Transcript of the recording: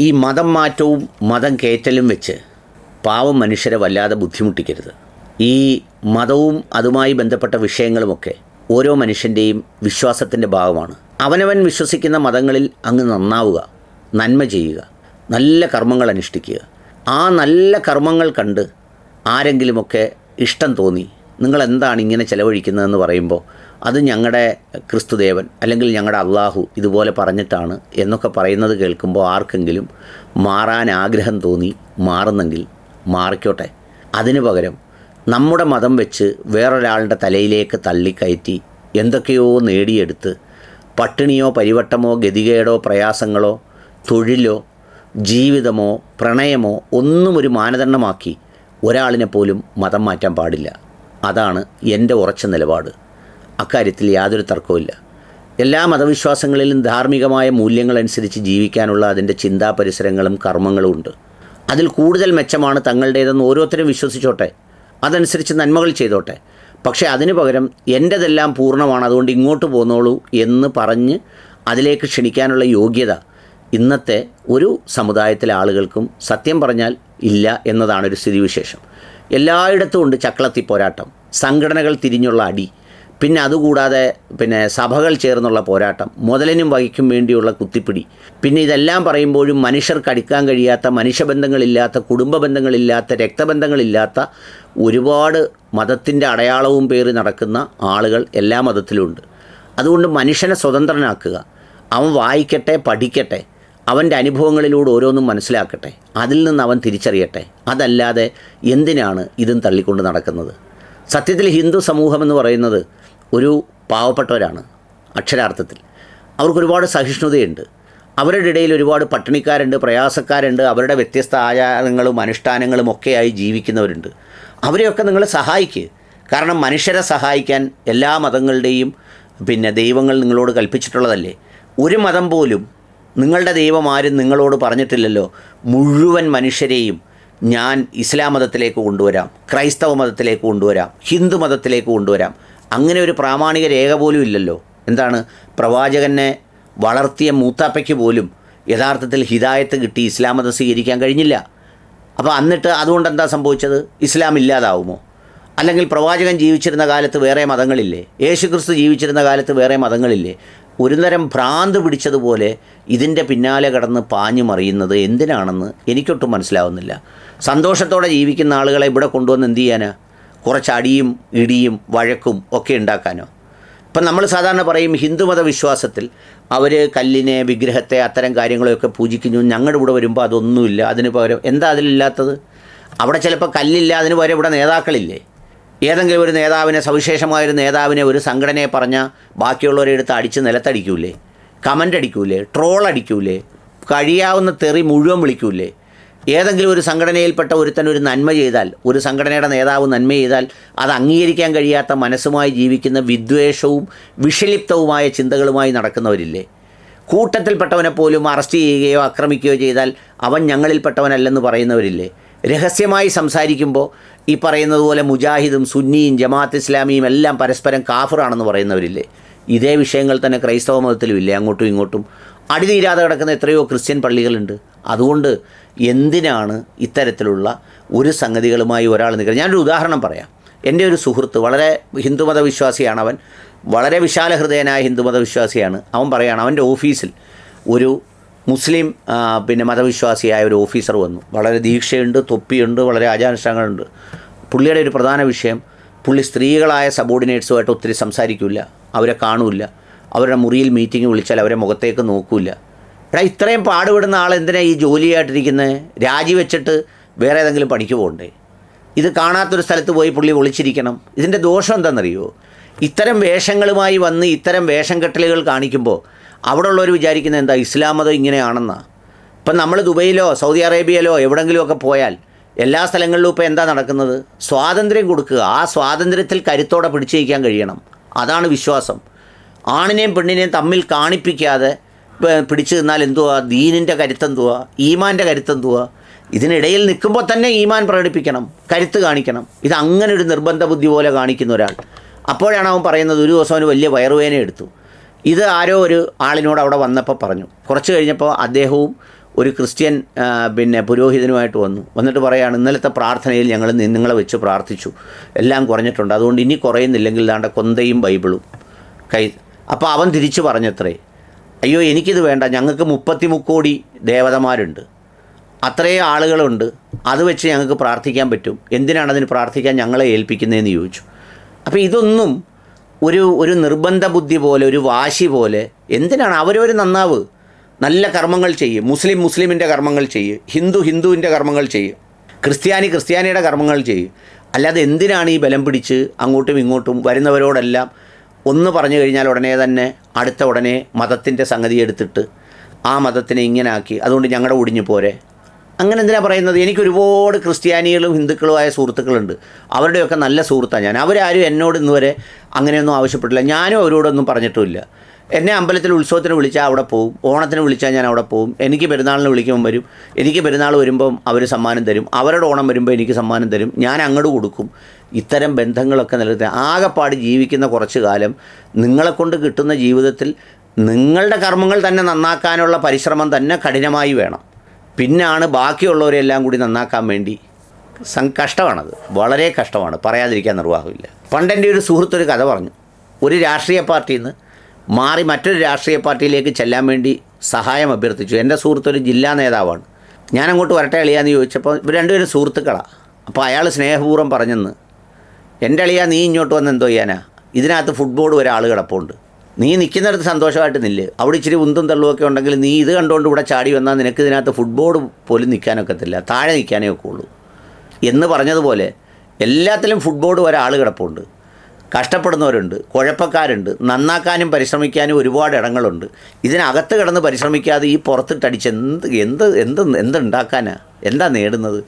ഈ മതം മാറ്റവും മതം കയറ്റലും വെച്ച് പാവം മനുഷ്യരെ വല്ലാതെ ബുദ്ധിമുട്ടിക്കരുത്. ഈ മതവും അതുമായി ബന്ധപ്പെട്ട വിഷയങ്ങളുമൊക്കെ ഓരോ മനുഷ്യന്റെയും വിശ്വാസത്തിന്റെ ഭാഗമാണ്. അവനവൻ വിശ്വസിക്കുന്ന മതങ്ങളിൽ അങ്ങ് നന്നാവുക നന്മ ചെയ്യുക നല്ല കർമ്മങ്ങൾ അനുഷ്ഠിക്കുക. ആ നല്ല കർമ്മങ്ങൾ കണ്ട് ആരെങ്കിലുമൊക്കെ ഇഷ്ടം തോന്നി നിങ്ങൾ എന്താണ് ഇങ്ങനെ ചിലവഴിക്കുന്നതെന്ന് പറയുമ്പോൾ അത് ഞങ്ങളുടെ ക്രിസ്തുദേവൻ അല്ലെങ്കിൽ ഞങ്ങളുടെ അള്ളാഹു ഇതുപോലെ പറഞ്ഞിട്ടാണ് എന്നൊക്കെ പറയുന്നത് കേൾക്കുമ്പോൾ ആർക്കെങ്കിലും മാറാൻ ആഗ്രഹം തോന്നി മാറുന്നെങ്കിൽ മാറിക്കോട്ടെ. അതിനു പകരം നമ്മുടെ മതം വെച്ച് വേറൊരാളുടെ തലയിലേക്ക് തള്ളിക്കയറ്റി എന്തൊക്കെയോ നേടിയെടുത്ത് പട്ടിണിയോ പരിവട്ടമോ ഗതികേടോ പ്രയാസങ്ങളോ തൊഴിലോ ജീവിതമോ പ്രണയമോ ഒന്നും ഒരു മാനദണ്ഡമാക്കി ഒരാളിനെ പോലും മതം മാറ്റാൻ പാടില്ല. അതാണ് എന്റെ ഉറച്ച നിലപാട്. അക്കാര്യത്തിൽ യാതൊരു തർക്കവുമില്ല. എല്ലാ മതവിശ്വാസങ്ങളിലും ധാർമ്മികമായ മൂല്യങ്ങളനുസരിച്ച് ജീവിക്കാനുള്ള അതിന്റെ ചിന്താ പരിസരങ്ങളും കർമ്മങ്ങളും ഉണ്ട്. അതിൽ കൂടുതൽ മെച്ചമാണ് തങ്ങളുടേതെന്ന് ഓരോരുത്തരും വിശ്വസിച്ചോട്ടെ. അതനുസരിച്ച് നന്മകൾ ചെയ്തോട്ടെ. പക്ഷേ അതിനു പകരം എന്റെതെല്ലാം പൂർണമാണ് അതുകൊണ്ട് ഇങ്ങോട്ട് പോന്നോളൂ എന്ന് പറഞ്ഞ് അതിലേക്ക് ക്ഷണിക്കാനുള്ള യോഗ്യത ഇന്നത്തെ ഒരു സമുദായത്തിലെ ആളുകൾക്കും സത്യം പറഞ്ഞാൽ ഇല്ല എന്നതാണ് ഒരു സ്ഥിതിവിശേഷം. എല്ലായിടത്തും ഉണ്ട് ചക്കളത്തി പോരാട്ടം. സംഘടനകൾ തിരിഞ്ഞുള്ള അടി. പിന്നെ അതുകൂടാതെ പിന്നെ സഭകൾ ചേർന്നുള്ള പോരാട്ടം മുതലിനും വഹിക്കും വേണ്ടിയുള്ള കുത്തിപ്പിടി. പിന്നെ ഇതെല്ലാം പറയുമ്പോഴും മനുഷ്യർക്ക് അടുക്കാൻ കഴിയാത്ത മനുഷ്യബന്ധങ്ങളില്ലാത്ത കുടുംബ ബന്ധങ്ങളില്ലാത്ത രക്തബന്ധങ്ങളില്ലാത്ത ഒരുപാട് മതത്തിന്റെ അടയാളവും പേറി നടക്കുന്ന ആളുകൾ എല്ലാ മതത്തിലുമുണ്ട് അതുകൊണ്ട് മനുഷ്യനെ സ്വതന്ത്രനാക്കുക. അവൻ വായിക്കട്ടെ പഠിക്കട്ടെ. അവന്റെ അനുഭവങ്ങളിലൂടെ ഓരോന്നും മനസ്സിലാക്കട്ടെ. അതിൽ നിന്ന് അവൻ തിരിച്ചറിയട്ടെ. അതല്ലാതെ എന്തിനാണ് ഇതും തള്ളിക്കൊണ്ട് നടക്കുന്നത്? സത്യത്തിൽ ഹിന്ദു സമൂഹം എന്ന് പറയുന്നത് ഒരു പാവപ്പെട്ടവരാണ് അക്ഷരാർത്ഥത്തിൽ. അവർക്ക് ഒരുപാട് സഹിഷ്ണുതയുണ്ട്. അവരുടെ ഇടയിൽ ഒരുപാട് പട്ടിണിക്കാരുണ്ട് പ്രയാസക്കാരുണ്ട് അവരുടെ വ്യത്യസ്ത ആചാരങ്ങളും അനുഷ്ഠാനങ്ങളും ഒക്കെയായി ജീവിക്കുന്നവരുണ്ട്. അവരെയൊക്കെ നിങ്ങൾ സഹായിക്ക്. കാരണം മനുഷ്യരെ സഹായിക്കാൻ എല്ലാ മതങ്ങളുടെയും പിന്നെ ദൈവങ്ങൾ നിങ്ങളോട് കൽപ്പിച്ചിട്ടുള്ളതല്ലേ? ഒരു മതം പോലും നിങ്ങളുടെ ദൈവം ആരും നിങ്ങളോട് പറഞ്ഞിട്ടില്ലല്ലോ. മുഴുവൻ മനുഷ്യരെയും ഞാൻ ഇസ്ലാം മതത്തിലേക്ക് കൊണ്ടുവരാം ക്രൈസ്തവ മതത്തിലേക്ക് കൊണ്ടുവരാം ഹിന്ദു മതത്തിലേക്ക് കൊണ്ടുവരാം. അങ്ങനെ ഒരു പ്രാമാണിക രേഖ പോലും ഇല്ലല്ലോ. എന്താണ്? പ്രവാചകനെ വളർത്തിയ മൂത്താപ്പയ്ക്ക് പോലും യഥാർത്ഥത്തിൽ ഹിദായത്ത് കിട്ടി ഇസ്ലാം മതം സ്വീകരിക്കാൻ കഴിഞ്ഞില്ല. അപ്പോൾ എന്നിട്ട് അതുകൊണ്ട് എന്താ സംഭവിച്ചത്? ഇസ്ലാം ഇല്ലാതാവുമോ? അല്ലെങ്കിൽ പ്രവാചകൻ ജീവിച്ചിരുന്ന കാലത്ത് വേറെ മതങ്ങളില്ലേ? യേശുക്രിസ്തു ജീവിച്ചിരുന്ന കാലത്ത് വേറെ മതങ്ങളില്ലേ? ഒരു ഒരുതരം ഭ്രാന്ത് പിടിച്ചതുപോലെ ഇതിന്റെ പിന്നാലെ കടന്ന് പാഞ്ഞു മറിയുന്നത് എന്തിനാണെന്ന് എനിക്കൊട്ടും മനസ്സിലാവുന്നില്ല. സന്തോഷത്തോടെ ജീവിക്കുന്ന ആളുകളെ ഇവിടെ കൊണ്ടുവന്ന് എന്ത് ചെയ്യാനാ? കുറച്ച് അടിയും ഇടിയും വഴക്കും ഒക്കെ ഉണ്ടാക്കാനോ? ഇപ്പം നമ്മൾ സാധാരണ പറയും ഹിന്ദുമത വിശ്വാസത്തിൽ അവർ കല്ലിനെ വിഗ്രഹത്തെ അത്തരം കാര്യങ്ങളെയൊക്കെ പൂജിക്കുന്നു. ഞങ്ങളുടെ ഇവിടെ വരുമ്പോൾ അതൊന്നുമില്ല. അതിന് പകരം എന്താ അതിലില്ലാത്തത്? അവിടെ ചിലപ്പോൾ കല്ലില്ല അതിന് പകരം ഇവിടെ നേതാക്കളില്ലേ? ഏതെങ്കിലും ഒരു നേതാവിനെ സവിശേഷമായൊരു നേതാവിനെ ഒരു സംഘടനയെ പറഞ്ഞാൽ ബാക്കിയുള്ളവരെ എടുത്ത് അടിച്ച് നിലത്തടിക്കൂലേ? കമന്റ് അടിക്കൂലേ? ട്രോൾ അടിക്കൂലേ? കഴിയാവുന്ന തെറി മുഴുവൻ വിളിക്കൂലേ? ഏതെങ്കിലും ഒരു സംഘടനയിൽപ്പെട്ട ഒരുത്തൻ ഒരു നന്മ ചെയ്താൽ ഒരു സംഘടനയുടെ നേതാവ് നന്മ ചെയ്താൽ അത് അംഗീകരിക്കാൻ കഴിയാത്ത മനസ്സുമായി ജീവിക്കുന്ന വിദ്വേഷവും വിഷലിപ്തവുമായ ചിന്തകളുമായി നടക്കുന്നവരില്ലേ? കൂട്ടത്തിൽപ്പെട്ടവനെ പോലും അറസ്റ്റ് ചെയ്യുകയോ ആക്രമിക്കുകയോ ചെയ്താൽ അവൻ ഞങ്ങളിൽപ്പെട്ടവനല്ലെന്ന് പറയുന്നവരില്ലേ? രഹസ്യമായി സംസാരിക്കുമ്പോൾ ഈ പറയുന്നത് പോലെ മുജാഹിദും സുന്നിയും ജമാഅത്ത് ഇസ്ലാമിയും എല്ലാം പരസ്പരം കാഫറാണെന്ന് പറയുന്നവരില്ലേ? ഇതേ വിഷയങ്ങൾ തന്നെ ക്രൈസ്തവ മതത്തിലും ഇല്ലേ? അങ്ങോട്ടും ഇങ്ങോട്ടും. അടിതീരാതെ കിടക്കുന്ന എത്രയോ ക്രിസ്ത്യൻ പള്ളികളുണ്ട്. അതുകൊണ്ട് എന്തിനാണ് ഇത്തരത്തിലുള്ള ഒരു സംഗതികളുമായി ഒരാൾ നിൽക്കുന്നത്? ഞാനൊരു ഉദാഹരണം പറയാം. എന്റെ ഒരു സുഹൃത്ത് വളരെ ഹിന്ദുമത വിശ്വാസിയാണ് അവൻ വളരെ വിശാല ഹൃദയനായ ഹിന്ദുമത വിശ്വാസിയാണ് അവൻ പറയുകയാണ് അവന്റെ ഓഫീസിൽ ഒരു മുസ്ലിം പിന്നെ മതവിശ്വാസിയായ ഒരു ഓഫീസർ വന്നു. വളരെ ദീക്ഷയുണ്ട് തൊപ്പിയുണ്ട് വളരെ ആചാരാനുഷ്ഠാനങ്ങളുണ്ട്. പുള്ളിയുടെ ഒരു പ്രധാന വിഷയം പുള്ളി സ്ത്രീകളായ സബോർഡിനേറ്റ്സുമായിട്ട് ഒത്തിരി സംസാരിക്കില്ല അവരെ കാണൂല അവരുടെ മുറിയിൽ മീറ്റിംഗ് വിളിച്ചാൽ അവരെ മുഖത്തേക്ക് നോക്കൂല എടാ ഇത്രയും പാടുപെടുന്ന ആൾ എന്തിനാ ഈ ജോലിയായിട്ടിരിക്കുന്നത് രാജിവെച്ചിട്ട് വേറെ ഏതെങ്കിലും പണിക്ക് പോകണ്ടേ? ഇത് കാണാത്തൊരു സ്ഥലത്ത് പോയി പുള്ളി ഒളിച്ചിരിക്കണം. ഇതിന്റെ ദോഷം എന്താണെന്നറിയോ ഇത്തരം വേഷങ്ങളുമായി വന്ന് ഇത്തരം വേഷം കെട്ടലുകൾ കാണിക്കുമ്പോൾ അവിടെ ഉള്ളവർ വിചാരിക്കുന്നത് എന്താ ഇസ്ലാം മതം ഇങ്ങനെയാണെന്നാ? ഇപ്പം നമ്മൾ ദുബൈയിലോ സൗദി അറേബ്യയിലോ എവിടെങ്കിലുമൊക്കെ പോയാൽ എല്ലാ സ്ഥലങ്ങളിലും ഇപ്പോൾ എന്താ നടക്കുന്നത്? സ്വാതന്ത്ര്യം കൊടുക്കുക. ആ സ്വാതന്ത്ര്യത്തിൽ കരുത്തോടെ പിടിച്ചു കഴിക്കാൻ കഴിയണം. അതാണ് വിശ്വാസം. ആണിനെയും പെണ്ണിനെയും തമ്മിൽ കാണിപ്പിക്കാതെ പിടിച്ചു നിന്നാൽ എന്തുവാ? ദീനിന്റെ കരുത്തെന്തുവാ? ഈമാന്റെ കരുത്തെന്തുവാ? ഇതിനിടയിൽ നിൽക്കുമ്പോൾ തന്നെ ഈമാൻ പ്രകടിപ്പിക്കണം കരുത്ത് കാണിക്കണം. ഇത് അങ്ങനെ ഒരു നിർബന്ധ ബുദ്ധി പോലെ കാണിക്കുന്ന ഒരാൾ. അപ്പോഴാണ് അവൻ പറയുന്നത് ഒരു ദിവസം അവന് വലിയ വയറുവേന എടുത്തു. ഇത് ആരോ ഒരു ആളിനോട് അവിടെ വന്നപ്പോൾ പറഞ്ഞു. കുറച്ച് കഴിഞ്ഞപ്പോൾ അദ്ദേഹവും ഒരു ക്രിസ്ത്യൻ പിന്നെ പുരോഹിതനുമായിട്ട് വന്നു. വന്നിട്ട് പറയാണ് ഇന്നലത്തെ പ്രാർത്ഥനയിൽ ഞങ്ങൾ നിങ്ങളെ വെച്ച് പ്രാർത്ഥിച്ചു. എല്ലാം കുറഞ്ഞിട്ടുണ്ട്. അതുകൊണ്ട് ഇനി കുറയുന്നില്ലെങ്കിൽ ദാണ്ട കൊന്തയും ബൈബിളും. കൈ അപ്പോൾ അവൻ തിരിച്ചു പറഞ്ഞത്രേ അയ്യോ എനിക്കിത് വേണ്ട. ഞങ്ങൾക്ക് മുപ്പത്തി മുക്കോടി ദേവതമാരുണ്ട്. അത്രയും ആളുകളുണ്ട്. അത് വെച്ച് ഞങ്ങൾക്ക് പ്രാർത്ഥിക്കാൻ പറ്റും. എന്തിനാണ് അതിന് പ്രാർത്ഥിക്കാൻ ഞങ്ങളെ ഏൽപ്പിക്കുന്നതെന്ന് ചോദിച്ചു. അപ്പോൾ ഇതൊന്നും ഒരു ഒരു നിർബന്ധ ബുദ്ധി പോലെ ഒരു വാശി പോലെ എന്തിനാണ്? അവരവർ നന്നാവ്. നല്ല കർമ്മങ്ങൾ ചെയ്യും. മുസ്ലിം മുസ്ലിമിന്റെ കർമ്മങ്ങൾ ചെയ്യും. ഹിന്ദു ഹിന്ദുവിന്റെ കർമ്മങ്ങൾ ചെയ്യും. ക്രിസ്ത്യാനി ക്രിസ്ത്യാനിയുടെ കർമ്മങ്ങൾ ചെയ്യും. അല്ലാതെ എന്തിനാണ് ഈ ബലം പിടിച്ച് അങ്ങോട്ടും ഇങ്ങോട്ടും വരുന്നവരോടെല്ലാം ഒന്ന് പറഞ്ഞു കഴിഞ്ഞാൽ ഉടനെ തന്നെ അടുത്ത ഉടനെ മതത്തിന്റെ സംഗതി എടുത്തിട്ട് ആ മതത്തിനെ ഇങ്ങനെ ആക്കി അതുകൊണ്ട് ഞങ്ങളുടെ ഒടിഞ്ഞു പോരെ. അങ്ങനെ എന്തിനാണ് പറയുന്നത്? എനിക്ക് ഒരുപാട് ക്രിസ്ത്യാനികളും ഹിന്ദുക്കളുമായ സുഹൃത്തുക്കളുണ്ട്. അവരുടെയൊക്കെ നല്ല സുഹൃത്താണ് ഞാൻ. അവരാരും എന്നോട് ഇന്നുവരെ അങ്ങനെയൊന്നും ആവശ്യപ്പെട്ടില്ല. ഞാനും അവരോടൊന്നും പറഞ്ഞിട്ടുമില്ല. എന്നെ അമ്പലത്തിൽ ഉത്സവത്തിന് വിളിച്ചാൽ അവിടെ പോകും ഓണത്തിന് വിളിച്ചാൽ ഞാൻ അവിടെ പോകും എനിക്ക് പെരുന്നാളിന് വിളിക്കുമ്പോൾ വരും. എനിക്ക് പെരുന്നാൾ വരുമ്പം അവർ സമ്മാനം തരും. അവരുടെ ഓണം വരുമ്പോൾ എനിക്ക് സമ്മാനം തരും. ഞാൻ അങ്ങോട്ട് കൊടുക്കും. ഇത്തരം ബന്ധങ്ങളൊക്കെ നിലനിർത്തി. ആകെപ്പാട് ജീവിക്കുന്ന കുറച്ച് കാലം നിങ്ങളെക്കൊണ്ട് കിട്ടുന്ന ജീവിതത്തിൽ നിങ്ങളുടെ കർമ്മങ്ങൾ തന്നെ നന്നാക്കാനുള്ള പരിശ്രമം തന്നെ കഠിനമായി വേണം. പിന്നാണ് ബാക്കിയുള്ളവരെല്ലാം കൂടി നന്നാക്കാൻ വേണ്ടി സം കഷ്ടമാണത്. വളരെ കഷ്ടമാണ്. പറയാതിരിക്കാൻ നിർവാഹമില്ല. പണ്ടെന്റെ ഒരു സുഹൃത്തൊരു കഥ പറഞ്ഞു. ഒരു രാഷ്ട്രീയ പാർട്ടിയിൽ നിന്ന് മാറി മറ്റൊരു രാഷ്ട്രീയ പാർട്ടിയിലേക്ക് ചെല്ലാൻ വേണ്ടി സഹായം അഭ്യർത്ഥിച്ചു. എന്റെ സുഹൃത്ത് ഒരു ജില്ലാ നേതാവാണ്. ഞാൻ അങ്ങോട്ട് വരട്ടെ അളിയാന്ന് ചോദിച്ചപ്പോൾ ഇവർ രണ്ടുപേരും സുഹൃത്തുക്കളാണ് അപ്പോൾ അയാൾ സ്നേഹപൂർവം പറഞ്ഞെന്ന് എന്റെ അളിയാ നീ ഇങ്ങോട്ട് വന്ന് എന്തോ ചെയ്യാനാ? ഇതിനകത്ത് ഫുട്ബോൾ ഒരാൾ കിടപ്പുണ്ട്. നീ നിൽക്കുന്നിടത്ത് സന്തോഷമായിട്ട് നില്ല്. അവിടെ ഇച്ചിരി ഉന്തും തള്ളുമൊക്കെ ഉണ്ടെങ്കിൽ നീ ഇത് കണ്ടുകൊണ്ട് ഇവിടെ ചാടി വന്നാൽ നിനക്ക് ഇതിനകത്ത് ഫുട്ബോൾ പോലും നിൽക്കാനൊക്കത്തില്ല. താഴെ നിൽക്കാനേ ഒക്കുള്ളൂ. എന്ന് പറഞ്ഞതുപോലെ എല്ലാത്തിലും ഫുട്ബോൾ ഒരാൾ കിടപ്പുണ്ട്. കഷ്ടപ്പെടുന്നവരുണ്ട് കുഴപ്പക്കാരുണ്ട് നന്നാക്കാനും പരിശ്രമിക്കാനും ഒരുപാട് ഇടങ്ങളുണ്ട്. ഇതിനകത്ത് കിടന്ന് പരിശ്രമിക്കാതെ ഈ പുറത്തിട്ടടിച്ച് എന്ത് എന്ത് എന്ത് എന്തുണ്ടാക്കാനാണ് എന്താ നേടുന്നത്?